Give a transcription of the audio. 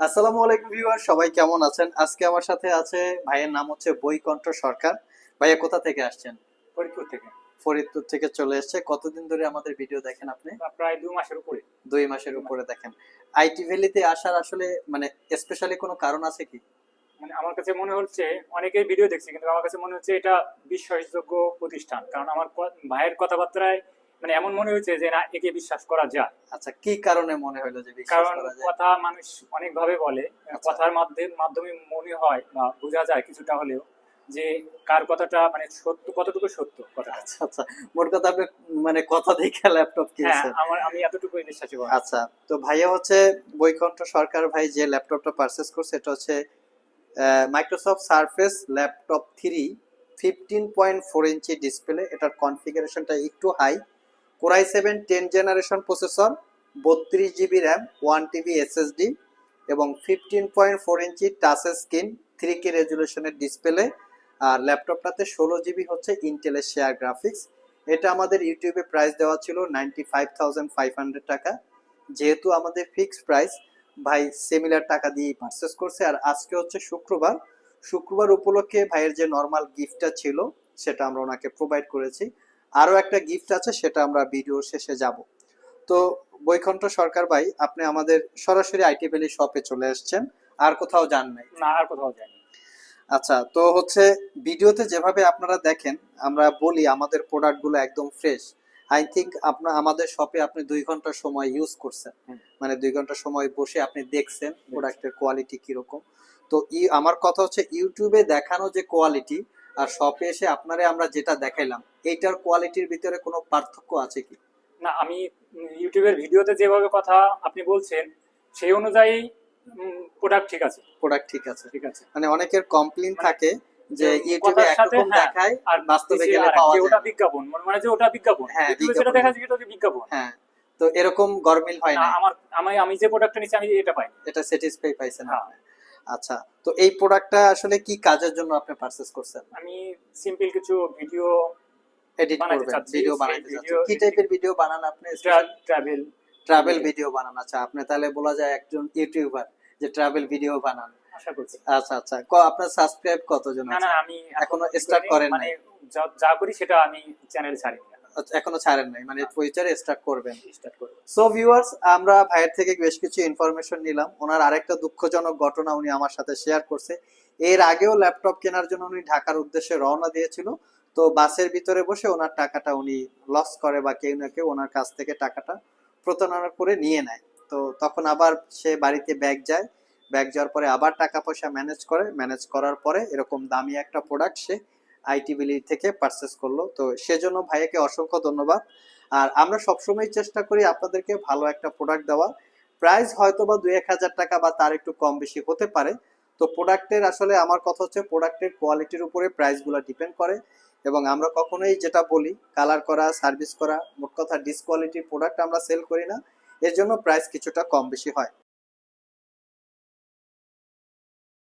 আসসালামু আলাইকুম ভিউয়ার সবাই কেমন আছেন? আজকে আমার সাথে আছে ভাইয়ের নাম হচ্ছে বৈকণ্ঠ সরকার। ভাইয়া কোথা থেকে আসছেন? ফরিদপুর থেকে। ফরিদপুর থেকে চলে এসেছে। কতদিন ধরে আমাদের ভিডিও দেখেন আপনি? প্রায় দু মাসের উপরে। দুই মাসের উপরে দেখেন। আইটি ভ্যালিতে আসার আসলে মানে স্পেশালি কোনো কারণ আছে কি? মানে আমার কাছে মনে হচ্ছে অনেকেই ভিডিও দেখছি কিন্তু আমার কাছে মনে হচ্ছে এটা বিশ্বাসযোগ্য প্রতিষ্ঠান। কারণ আমার ভাইয়ের কথাবার্তায় মানে এমন মনে হয়েছে যে না একে বিশ্বাস করা যায়। আচ্ছা কি কারণে মনে হলো যে বিশ্বাস কারণ করা যায়? কথা মানুষ অনেক ভাবে বলে আচ্ছা। কথার মাধ্যমে মাধ্যমে মনে হয় বা বোঝা যায় কিছুটা হলেও যে কার কথাটা মানে সত্য কতটুকু সত্য কথাটা। আচ্ছা আচ্ছা। মোট কথা আপনি মানে কথা দেখে ল্যাপটপ হ্যাঁ আমার আমি এতটুকুই বিশ্বাসী আচ্ছা তো ভাইয়া হচ্ছে বৈকণ্ঠ সরকার ভাই যে ল্যাপটপটা পারচেস করছে এটা হচ্ছে Microsoft Surface laptop three fifteen point four inch display এটার কনফিগারেশনটা একটু high core i seven ten generation processor, বত্রিশ GB RAM, one TB SSD এবং fifteen point four inch touch screen three K রেজুলেশনের display আর ল্যাপটপটাতে ষোলো জিবি হচ্ছে ইন্টেলের শেয়ার গ্রাফিক্স এটা আমাদের ইউটিউবে প্রাইস দেওয়া ছিল ninety five thousand five hundred টাকা। যেহেতু আমাদের ফিক্সড প্রাইস ভাই সিমিলার টাকা দিয়েই পারচেস করছে। আর আজকে হচ্ছে শুক্রবার। শুক্রবার উপলক্ষে ভাইয়ের যে নর্মাল গিফটটা ছিল, সেটা আমরা ওনাকে প্রোভাইড করেছি। আরও একটা গিফট আছে সেটা আমরা ভিডিও শেষে যাব। তো বৈকণ্ঠ সরকার ভাই আপনি আমাদের সরাসরি আইটি ভ্যালি শপে চলে এসেছেন আর কোথাও যান নাই। না আর কোথাও যায়নি আচ্ছা তো হচ্ছে ভিডিওতে যেভাবে আপনারা দেখেন আমরা বলি আমাদের প্রোডাক্টগুলো একদম ফ্রেশ আই থিঙ্ক আপনার আমাদের শপে আপনি দুই ঘণ্টা সময় ইউজ করছেন। মানে দুই ঘণ্টা সময় বসে আপনি দেখছেন প্রোডাক্টের কোয়ালিটি কীরকম। তো ই আমার কথা হচ্ছে ইউটিউবে দেখানো যে কোয়ালিটি আর শপে এসে আপনারে আমরা যেটা দেখাইলাম এইটার কোয়ালিটির ভিতরে কোনো পার্থক্য আছে কি? না আমি ইউটিউবের ভিডিওতে যেভাবে কথা আপনি বলছেন সেই অনুযায়ী প্রোডাক্ট ঠিক আছে। প্রোডাক্ট ঠিক আছে। ঠিক আছে। মানে অনেকের কমপ্লেন মানে থাকে যে ইউটিউবে একরকম হ্যাঁ, দেখায় আর বাস্তবে গেলে পাওয়া যায়। ওটা বিজ্ঞাপন মনে মানে যে ওটা বিজ্ঞাপন। হ্যাঁ, যেটা বিজ্ঞাপন। দেখা যায় সেটা হচ্ছে বিজ্ঞাপন। হ্যাঁ তো এরকম গরমিল হয় না আমার আমি আমি যে প্রোডাক্টটা নিচ্ছি আমি এটা পাই এটা স্যাটিসফাই পাইছেন হ্যাঁ। আপনি। আচ্ছা তো এই প্রোডাক্টটা আসলে কি কাজের জন্য আপনি পারচেজ করছেন? আমি সিম্পল কিছু ভিডিও এডিট করবেন ভিডিও বানাতে চাচ্ছেন। কি টাইপের ভিডিও বানান আপনি? ট্রাভেল ট্রাভেল ভিডিও বানান। আচ্ছা আপনি তাহলে বলা যায় একজন ইউটিউবার যে ট্রাভেল ভিডিও বানান। আশা করছি। আচ্ছা আচ্ছা। ক- আপনার সাবস্ক্রাইব কতজন আছে না না আমি এখনও স্টার্ট করেন মানে যা- যা করি সেটা আমি চ্যানেল ছাড়ি আচ্ছা, এখনও ছাড়েন নাই মানে ফিউচারে স্টার্ট করবেন। স্টার্ট করব সো ভিউয়ার্স আমরা ভাইয়ের থেকে বেশ কিছু ইনফরমেশন নিলাম। ওনার আরেকটা দুঃখজনক ঘটনা উনি আমার সাথে শেয়ার করছে। এর আগেও ল্যাপটপ কেনার জন্য উনি ঢাকার উদ্দেশ্যে রওনা দিয়েছিল। তো বাসের ভিতরে বসে ওনার টাকাটা উনি লস করে বা কেউ না কেউ ওনার কাছ থেকে টাকাটা প্রতারণা করে নিয়ে নেয়। তো তখন আবার সে বাড়িতে ব্যাগ যায়। ব্যাগ যাওয়ার পরে আবার টাকা পয়সা ম্যানেজ করে। ম্যানেজ করার পরে এরকম দামি একটা প্রোডাক্ট সে আইটি বিলি থেকে পারচেস করল। তো সেজন্য ভাইয়াকে অসংখ্য ধন্যবাদ। আর আমরা সবসময় চেষ্টা করি আপনাদেরকে ভালো একটা প্রোডাক্ট দেওয়া প্রাইস হয়তো বা দুই এক হাজার টাকা বা তার একটু কম বেশি হতে পারে। তো প্রোডাক্টের আসলে আমার কথা হচ্ছে প্রোডাক্টের কোয়ালিটির উপরে প্রাইসগুলো ডিপেন্ড করে। এবং আমরা কখনোই যেটা বলি কালার করা সার্ভিস করা, মোট কথা ডিসকোয়ালিটির প্রোডাক্ট আমরা সেল করি না। এর জন্য প্রাইস কিছুটা কম বেশি হয়।